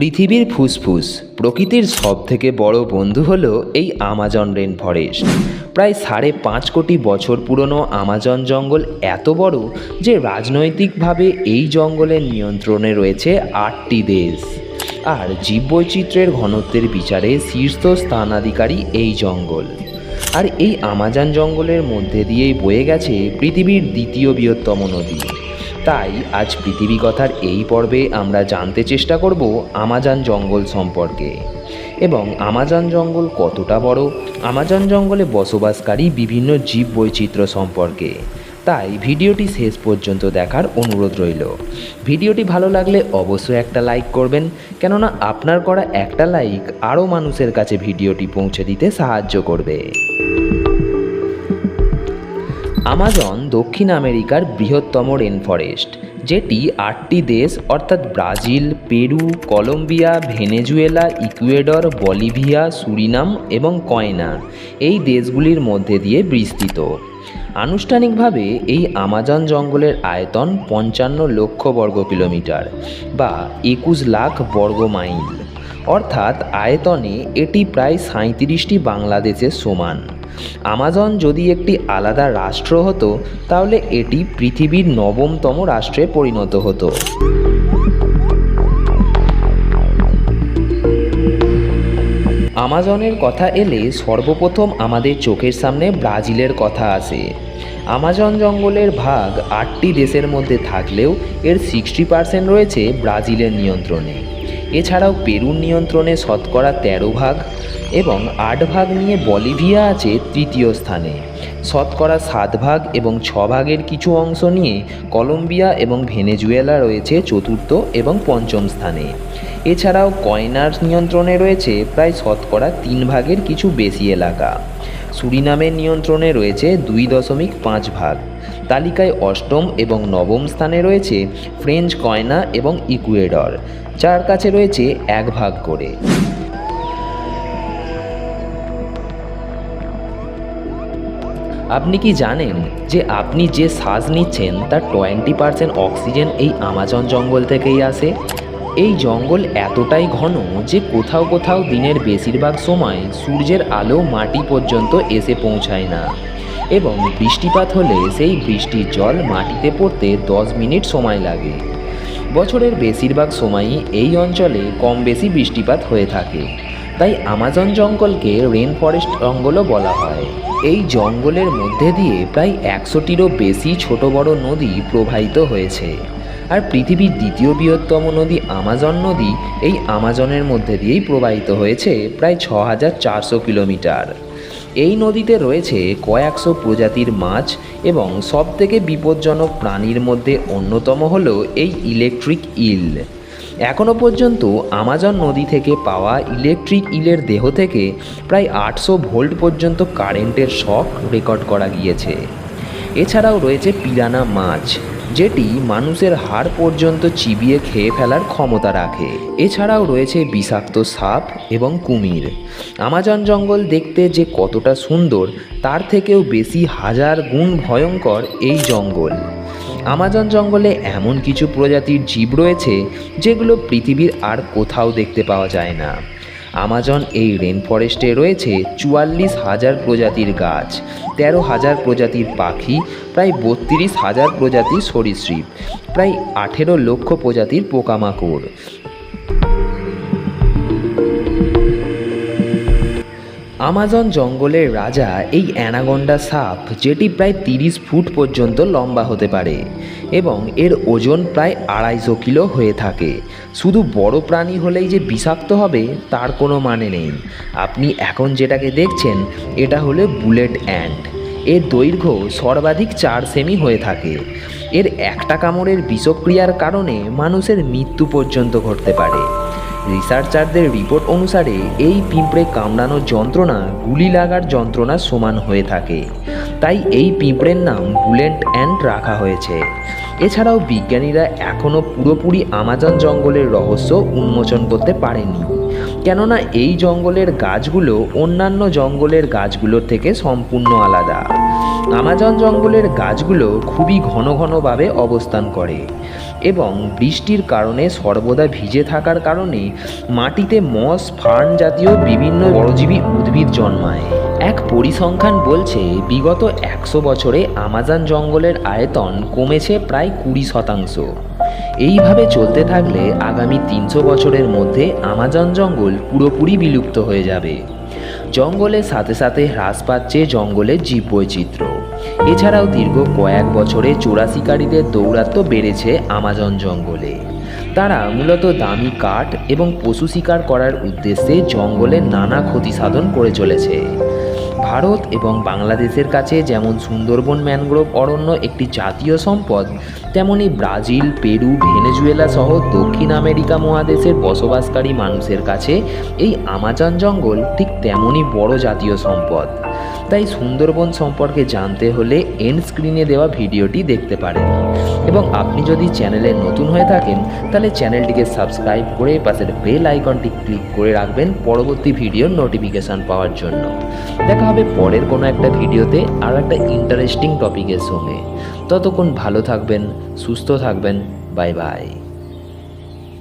পৃথিবীর ফুসফুস, প্রকৃতির সব থেকে বড় বন্ধু হলো এই আমাজন রেন ফরেস্ট। প্রায় সাড়ে পাঁচ কোটি বছর পুরনো আমাজন জঙ্গল এত বড় যে রাজনৈতিকভাবে এই জঙ্গলের নিয়ন্ত্রণে রয়েছে আটটি দেশ। আর জীববৈচিত্র্যের ঘনত্বের বিচারে শীর্ষ স্থানাধিকারী এই জঙ্গল। আর এই আমাজন জঙ্গলের মধ্যে দিয়েই বয়ে গেছে পৃথিবীর দ্বিতীয় বৃহত্তম নদী। তাই আজ পৃথিবী কথার এই পর্বে আমরা জানতে চেষ্টা করব আমাজন জঙ্গল সম্পর্কে। এবং আমাজন জঙ্গল কতটা বড়? আমাজন জঙ্গলে বসবাসকারী বিভিন্ন জীব বৈচিত্র্য সম্পর্কে। তাই ভিডিওটি শেষ পর্যন্ত দেখার অনুরোধ রইল। ভিডিওটি ভালো লাগলে অবশ্যই একটা লাইক করবেন, কেননা আপনার করা একটা লাইক আরও মানুষের কাছে ভিডিওটি পৌঁছে দিতে সাহায্য করবে। আমাজন দক্ষিণ আমেরিকার বৃহত্তম রেন ফরেস্ট যেটি আটটি দেশ অর্থাৎ Brazil, Peru, Colombia, Venezuela, Ecuador, Bolivia, Suriname এবং কয়না এই দেশগুলির মধ্যে দিয়ে বিস্তৃত। আনুষ্ঠানিকভাবে এই আমাজন জঙ্গলের আয়তন পঞ্চান্ন লক্ষ বর্গ কিলোমিটার বা একুশ লাখ বর্গ মাইল। অর্থাৎ আয়তনে এটি প্রায় সাঁত্রিশটি বাংলাদেশের সমান। আমাজন যদি একটি আলাদা রাষ্ট্র হতো, তাহলে এটি পৃথিবীর নবমতম রাষ্ট্রে পরিণত হতো। আমাজনের কথা এলে সর্বপ্রথম আমাদের চোখের সামনে ব্রাজিলের কথা আসে। আমাজন জঙ্গলের ভাগ আটটি দেশের মধ্যে থাকলেও এর সিক্সটি পার্সেন্ট রয়েছে ব্রাজিলের নিয়ন্ত্রণে। এছাড়াও পেরুর নিয়ন্ত্রণে শতকরা তেরো ভাগ এবং আট ভাগ নিয়ে বলিভিয়া আছে তৃতীয় স্থানে। শতকরা সাত ভাগ এবং ছ ভাগের কিছু অংশ নিয়ে কলম্বিয়া এবং ভেনেজুয়েলা রয়েছে চতুর্থ এবং পঞ্চম স্থানে। এছাড়াও কয়নার নিয়ন্ত্রণে রয়েছে প্রায় শতকরা তিন ভাগের কিছু বেশি এলাকা। সুরিনামের নিয়ন্ত্রণে রয়েছে দুই দশমিক পাঁচ ভাগ। তালিকায় অষ্টম এবং নবম স্থানে রয়েছে ফ্রেঞ্চ কয়না এবং ইকুয়েডর, যার কাছে রয়েছে এক ভাগ করে। আপনি কি জানেন যে আপনি যে শ্বাস নিচ্ছেন তার টোয়েন্টি পার্সেন্ট অক্সিজেন এই আমাজন জঙ্গল থেকেই আসে? এই জঙ্গল এতটাই ঘন যে কোথাও কোথাও দিনের বেশিরভাগ সময় সূর্যের আলো মাটি পর্যন্ত এসে পৌঁছায় না। এবং বৃষ্টিপাত হলে সেই বৃষ্টির জল মাটিতে পড়তে দশ মিনিট সময় লাগে। বছরের বেশিরভাগ সময়ই এই অঞ্চলে কম বেশি বৃষ্টিপাত হয়ে থাকে। তাই আমাজন জঙ্গলকে রেন ফরেস্ট জঙ্গলও বলা হয়। এই জঙ্গলের মধ্যে দিয়ে প্রায় একশোটিরও বেশি ছোট বড় নদী প্রবাহিত হয়েছে। আর পৃথিবীর দ্বিতীয় বৃহত্তম নদী আমাজন নদী এই আমাজনের মধ্যে দিয়েই প্রবাহিত হয়েছে প্রায় ছ হাজার চারশো কিলোমিটার। এই নদীতে রয়েছে কয়েকশো প্রজাতির মাছ এবং সবথেকে বিপজ্জনক প্রাণীর মধ্যে অন্যতম হলো এই ইলেকট্রিক ইল এখনও পর্যন্ত আমাজন নদী থেকে পাওয়া ইলেকট্রিক ইলের দেহ থেকে প্রায় আটশো ভোল্ট পর্যন্ত কারেন্টের শক রেকর্ড করা গিয়েছে। এছাড়াও রয়েছে পিরানা মাছ, যেটি মানুষের হাড় পর্যন্ত চিবিয়ে খেয়ে ফেলার ক্ষমতা রাখে। এছাড়াও রয়েছে বিষাক্ত সাপ এবং কুমির। আমাজন জঙ্গল দেখতে যে কতটা সুন্দর, তার থেকেও বেশি হাজার গুণ ভয়ঙ্কর এই জঙ্গল। আমাজন জঙ্গলে এমন কিছু প্রজাতির জীব রয়েছে যেগুলো পৃথিবীর আর কোথাও দেখতে পাওয়া যায় না। আমাজন এই রেন ফরেস্টে রয়েছে চুয়াল্লিশ হাজার প্রজাতির গাছ, তেরো হাজার প্রজাতির পাখি, প্রায় বত্রিশ হাজার প্রজাতির সরীসৃপ, প্রায় আঠেরো লক্ষ প্রজাতির পোকামাকড়। আমাজন জঙ্গলের রাজা এই অ্যানাগন্ডা সাপ, যেটি প্রায় তিরিশ ফুট পর্যন্ত লম্বা হতে পারে এবং এর ওজন প্রায় আড়াইশো কিলো হয়ে থাকে। শুধু বড় প্রাণী হলেই যে বিষাক্ত হবে, তার কোনো মানে নেই। আপনি এখন যেটাকে দেখছেন, এটা হলো বুলেট অ্যান্ড এর দৈর্ঘ্য সর্বাধিক চার সেমি হয়ে থাকে। এর একটা কামড়ের বিষক্রিয়ার কারণে মানুষের মৃত্যু পর্যন্ত ঘটতে পারে। রিসার্চারদের রিপোর্ট অনুসারে এই পিঁপড়ে কামড়ানোর যন্ত্রণা গুলি লাগার যন্ত্রণার সমান হয়ে থাকে। তাই এই পিঁপড়ের নাম বুলেন্ট অ্যান্ড রাখা হয়েছে। এছাড়াও বিজ্ঞানীরা এখনও পুরোপুরি আমাজন জঙ্গলের রহস্য উন্মোচন করতে পারেনি। কেননা এই জঙ্গলের গাছগুলো অন্যান্য জঙ্গলের গাছগুলোর থেকে সম্পূর্ণ আলাদা। আমাজন জঙ্গলের গাছগুলো খুবই ঘন ঘনভাবে অবস্থান করে এবং বৃষ্টির কারণে সর্বদা ভিজে থাকার কারণে মাটিতে মস, ফার্ন জাতীয় বিভিন্ন পরজীবী উদ্ভিদ জন্মায়। এক পরিসংখ্যান বলছে, বিগত একশো বছরে আমাজন জঙ্গলের আয়তন কমেছে প্রায় কুড়ি শতাংশ। এইভাবে চলতে থাকলে আগামী তিনশো বছরের মধ্যে আমাজন জঙ্গল পুরোপুরি বিলুপ্ত হয়ে যাবে। জঙ্গলের সাথে সাথে হ্রাস পাচ্ছে জঙ্গলের জীব বৈচিত্র্য এছাড়াও দীর্ঘ কয়েক বছরে চোরা শিকারীদের দৌরাত্ম্য বেড়েছে আমাজন জঙ্গলে। তারা মূলত দামি কাঠ এবং পশু শিকার করার উদ্দেশ্যে জঙ্গলের নানা ক্ষতি সাধন করে চলেছে। ভারত এবং বাংলাদেশের কাছে যেমন সুন্দরবন ম্যানগ্রোভ অরণ্য একটি জাতীয় সম্পদ, তেমনি ব্রাজিল, পেরু, ভেনেজুয়েলা সহ দক্ষিণ আমেরিকা মহাদেশের বসবাসকারী মানুষের কাছে এই আমাজন জঙ্গল ঠিক তেমনই বড় জাতীয় সম্পদ। তাই সুন্দরবন সম্পর্কে জানতে হলে এন্ড স্ক্রিনে দেওয়া ভিডিওটি দেখতে পারেন। এবং আপনি যদি চ্যানেলে নতুন হয়ে থাকেন, তাহলে চ্যানেলটিকে সাবস্ক্রাইব করে পাশের বেল আইকনটি ক্লিক করে রাখবেন পরবর্তী ভিডিওর নোটিফিকেশান পাওয়ার জন্য। দেখা হবে পরের কোনো একটা ভিডিওতে আর একটা ইন্টারেস্টিং টপিকের সঙ্গে। ততক্ষণ ভালো থাকবেন, সুস্থ থাকবেন বাই বাই